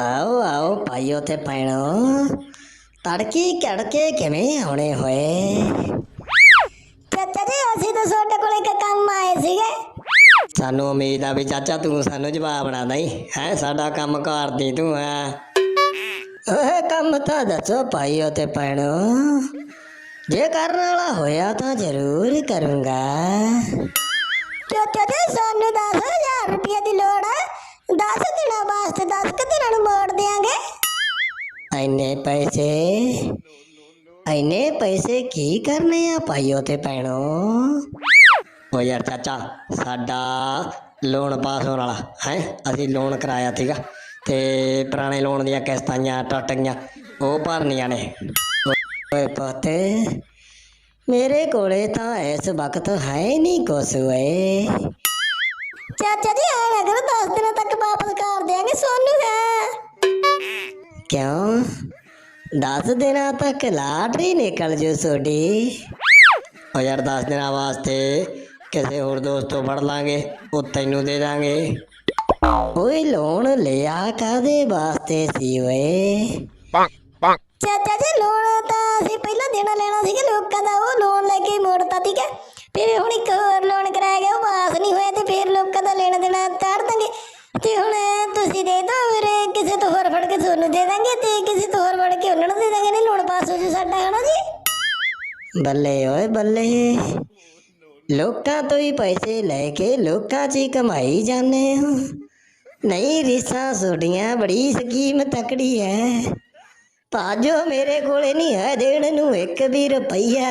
ਆਓ ਆਓ ਭਾਈਓ ਤੇ ਭੈਣੋ। ਤੜਕੀ ਕੜਕੇ ਕਿਵੇਂ ਆਉਣੇ ਹੋਏ? ਚਾਚਾ ਜੀ ਅਸੀਂ ਤਾਂ ਤੁਹਾਡੇ ਕੋਲ ਇੱਕ ਕੰਮ ਆਏ ਸੀਗੇ। ਸਾਨੂੰ ਉਮੀਦ ਆ ਵੀ ਚਾਚਾ ਤੂੰ ਸਾਨੂੰ ਜਵਾਬ ਨਾ ਦਈ। ਹੈ ਸਾਡਾ ਕੰਮ ਕਰਦੀ ਤੂੰ ਹੈ। ਓਏ ਕੰਮ ਤਾਂ ਦੱਸੋ ਭਾਈਓ ਤੇ ਭੈਣੋ। ਜੇ ਕਰਨ ਵਾਲਾ ਹੋਇਆ ਤਾਂ ਜ਼ਰੂਰ ਕਰੂੰਗਾ। ਚਾਚਾ ਜੀ ਸਾਨੂੰ 10000 ਰੁਪਏ ਦੀ ਲੋੜ ਹੈ 10 ਐਨੇ ਪੈਸੇ ਐਨੇ ਪੈਸੇ ਕੀ ਕਰਨੇ ਆ ਭਾਈਓ ਤੇ ਭੈਣੋ? ਓ ਯਾਰ ਚਾਚਾ, ਸਾਡਾ ਲੋਨ ਪਾਸ ਹੋਣ ਵਾਲਾ, ਹੈ? ਅਸੀਂ ਲੋਨ ਕਰਾਇਆ ਸੀਗਾ ਤੇ ਪੁਰਾਣੇ ਲੋਨ ਦੀਆਂ ਕਿਸ਼ਤਾਂ ਜਾਂ ਟੁੱਟ ਗਈਆਂ, ਉਹ ਭਰਨੀਆਂ ਨੇ। ਓਏ ਪੁੱਤ, ਮੇਰੇ ਕੋਲੇ ਤਾਂ ਇਸ ਵਕਤ ਹੈ ਨਹੀਂ ਕੁਛ ਓਏ। ਚਾਚਾ ਜੀ ਆਏ ਨਾ 10 ਦਿਨਾਂ ਤੱਕ ਵਾਪਸ ਕਰ ਦਿਆਂਗੇ, ਸੋਨੂੰ ਹੈ। ਕਿਉਂ? 10 ਦਿਨਾਂ ਤੱਕ ਲਾਟਰੀ ਨਿਕਲ ਜੂ ਤੁਹਾਡੀ ਓ ਯਾਰ 10 ਦਿਨਾਂ ਵਾਸਤੇ ਕਿਸੇ ਹੋਰ ਦੋਸਤ ਤੋਂ ਫੜ ਲਾਂਗੇ ਉਹ ਤੈਨੂੰ ਦੇ ਦਾਂਗੇ। ਓਏ ਲੋਨ ਲਿਆ ਕਾਦੇ ਵਾਸਤੇ ਸੀ ਓਏ? ਚਾਚਾ ਜੀ ਲੋਨ ਤਾਂ ਅਸੀਂ ਪਹਿਲਾਂ ਦੇਣਾ ਲੈਣਾ ਸੀਗਾ ਲੋਕਾਂ ਦਾ ਉਹ ਲੋਨ ਲੈ ਕੇ ਮੋੜਤਾ ਠੀਕ ਹੈ ਫਿਰ ਹੁਣ ਇੱਕ ਹੋਰ ਲੋਨ ਕਰਾਇਆ ਗਿਆ ਉਹ ਪਾਸ ਨਹੀਂ ਹੋਇਆ ਤੇ ਫਿਰ ਲੋਕਾਂ ਦਾ ਲੈਣਾ ਦੇਣਾ ਚਾੜ ਦਾਂਗੇ। ਤੇ ਹੁਣ ਤੁਸੀਂ ਦੇ ਦਿਓ ਤੁਹਾਨੂੰ ਦੇ ਦਾਂਗੇ ਤੇ ਕਿਸੇ ਤੋਂ ਹੋਰ ਫੜ ਕੇ ਉਹਨਾਂ ਨੂੰ ਦੇ ਦਾਂਗੇ, ਨਹੀਂ ਲੋਨ ਪਾਸ ਹੋ ਜੂ ਸਾਡਾ ਹਨਾ ਜੀ? ਬੱਲੇ ਓਏ ਬੱਲੇ। ਲੋਕਾਂ ਤੋਂ ਹੀ ਪੈਸੇ ਲੈ ਕੇ ਲੋਕਾਂ 'ਚ ਹੀ ਕਮਾਈ ਜਾਂਦੇ ਹੋ। ਨਹੀਂ ਰੀਸਾਂ ਸੁਡੀਆਂ ਬੜੀ ਸਕੀਮ ਤਕੜੀ ਹੈ ਭਾਜੋ ਮੇਰੇ ਕੋਲੇ ਨਹੀਂ ਹੈ ਦੇਣ ਨੂੰ ਇੱਕ ਵੀ ਰੁਪਈਆ।